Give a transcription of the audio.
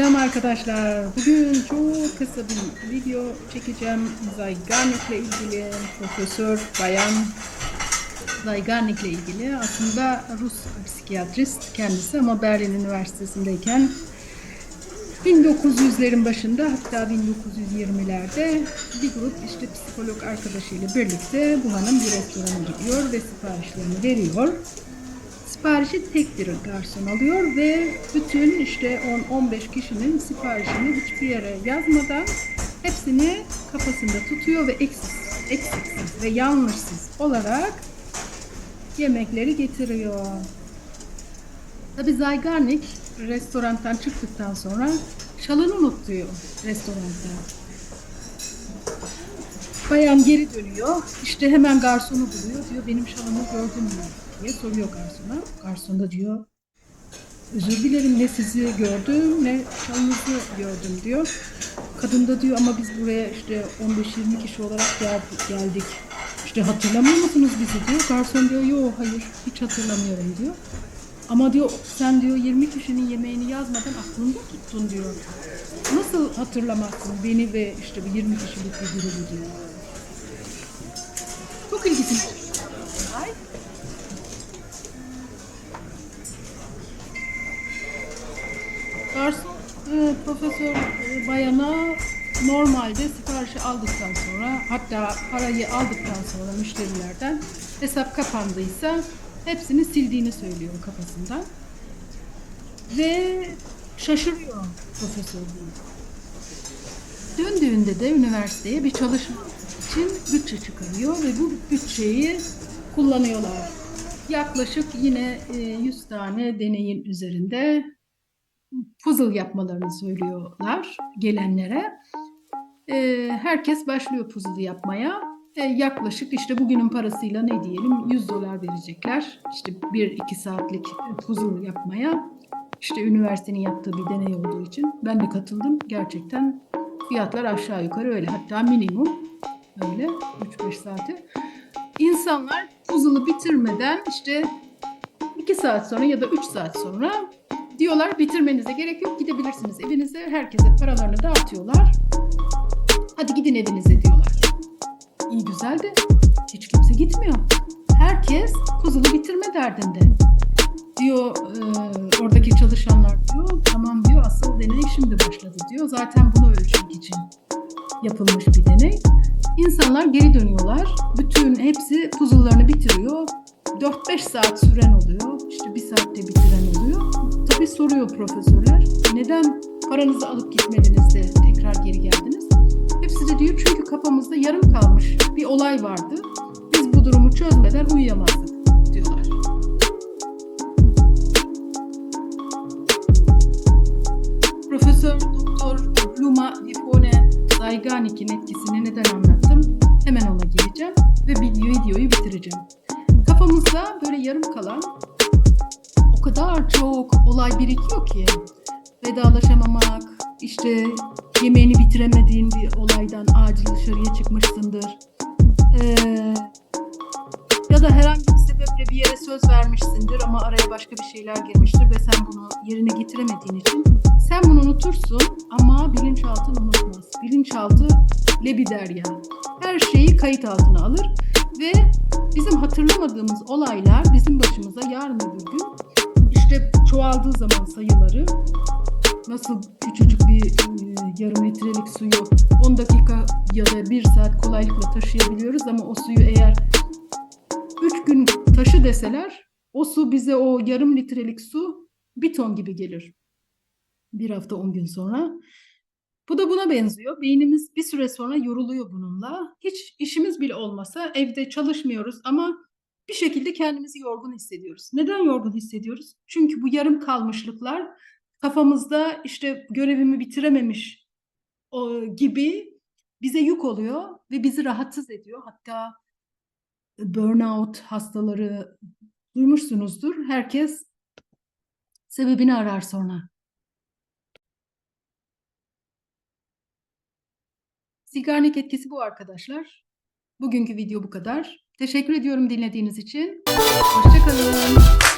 arkadaşlar. Bugün çok kısa bir video çekeceğim. Zygarnik ile ilgili Profesör Bayan Zygarnik ile ilgili. Aslında Rus psikiyatrist kendisi ama Berlin Üniversitesi'ndeyken 1900'lerin başında hatta 1920'lerde bir grup işte psikolog arkadaşıyla birlikte bu hanım bir restorana gidiyor ve siparişlerini veriyor. Siparişi tek bir garson alıyor ve bütün işte 10-15 kişinin siparişini hiçbir yere yazmadan hepsini kafasında tutuyor ve eksiksiz, ve yanlışsız olarak yemekleri getiriyor. Tabi Zygarnik restorandan çıktıktan sonra şalını unutuyor restoranda. Bayan geri dönüyor. İşte hemen garsonu buluyor. Diyor benim şalımı gördün mü? Diye soruyor garsona. Garson da diyor özür dilerim ne sizi gördüm ne şalınızı gördüm diyor. Kadın da diyor ama biz buraya işte 15-20 kişi olarak gel- geldik. İşte hatırlamıyor musunuz bizi diyor. Garson diyor yok hayır hiç hatırlamıyorum diyor. Ama diyor sen diyor 20 kişinin yemeğini yazmadan aklında tuttun diyor. Nasıl hatırlamazsın beni ve işte bir 20 kişilik bir grubu diyor. Çok ilginç. Ay. Garson e, profesör e, bayana normalde siparişi aldıktan sonra hatta parayı aldıktan sonra müşterilerden hesap kapandıysa hepsini sildiğini söylüyor kafasından. Ve şaşırıyor profesör. Döndüğünde de üniversiteye bir çalışma için bütçe çıkarıyor ve bu bütçeyi kullanıyorlar. Yaklaşık yine e, 100 tane deneyin üzerinde puzzle yapmalarını söylüyorlar gelenlere. E, herkes başlıyor puzzle yapmaya. E, yaklaşık işte bugünün parasıyla ne diyelim 100 dolar verecekler. İşte 1-2 saatlik puzzle yapmaya. İşte üniversitenin yaptığı bir deney olduğu için ben de katıldım. Gerçekten fiyatlar aşağı yukarı öyle. Hatta minimum öyle 3-5 saate. İnsanlar puzzle'ı bitirmeden işte 2 saat sonra ya da 3 saat sonra diyorlar bitirmenize gerek yok gidebilirsiniz evinize. Herkese paralarını dağıtıyorlar. Hadi gidin evinize diyorlar. İyi güzel de hiç kimse gitmiyor. Herkes puzzle'ı bitirme derdinde. Diyor e, oradaki çalışanlar diyor tamam diyor asıl deney şimdi başladı diyor. Zaten bunu ölçmek için yapılmış bir deney. İnsanlar geri dönüyorlar. Bütün hepsi puzzle'larını bitiriyor. 4-5 saat süren oluyor. İşte bir saatte bitiren oluyor. Tabii soruyor profesörler. Neden paranızı alıp gitmediniz de tekrar geri geldiniz? Hepsi de diyor çünkü kafamızda yarım kalmış bir olay vardı. Biz bu durumu çözmeden uyuyamazdık. Profesör Doktor Luma Dipone Zygarnik'in etkisini neden anlattım? Hemen ona geleceğim ve video, videoyu bitireceğim. Kafamızda böyle yarım kalan kadar çok olay birikiyor ki vedalaşamamak, işte yemeğini bitiremediğin bir olaydan acil dışarıya çıkmışsındır. Ee, ya da herhangi bir sebeple bir yere söz vermişsindir ama araya başka bir şeyler girmiştir ve sen bunu yerine getiremediğin için sen bunu unutursun ama bilinçaltın unutmaz. Bilinçaltı lebiderya. Her şeyi kayıt altına alır ve bizim hatırlamadığımız olaylar bizim başımıza yarın öbür gün çoğaldığı zaman sayıları nasıl küçücük bir e, yarım litrelik suyu 10 dakika ya da 1 saat kolaylıkla taşıyabiliyoruz ama o suyu eğer 3 gün taşı deseler o su bize o yarım litrelik su bir ton gibi gelir. Bir hafta 10 gün sonra. Bu da buna benziyor. Beynimiz bir süre sonra yoruluyor bununla. Hiç işimiz bile olmasa evde çalışmıyoruz ama bir şekilde kendimizi yorgun hissediyoruz. Neden yorgun hissediyoruz? Çünkü bu yarım kalmışlıklar kafamızda işte görevimi bitirememiş gibi bize yük oluyor ve bizi rahatsız ediyor. Hatta burnout hastaları duymuşsunuzdur. Herkes sebebini arar sonra. Sigarnik etkisi bu arkadaşlar. Bugünkü video bu kadar. Teşekkür ediyorum dinlediğiniz için. Hoşçakalın.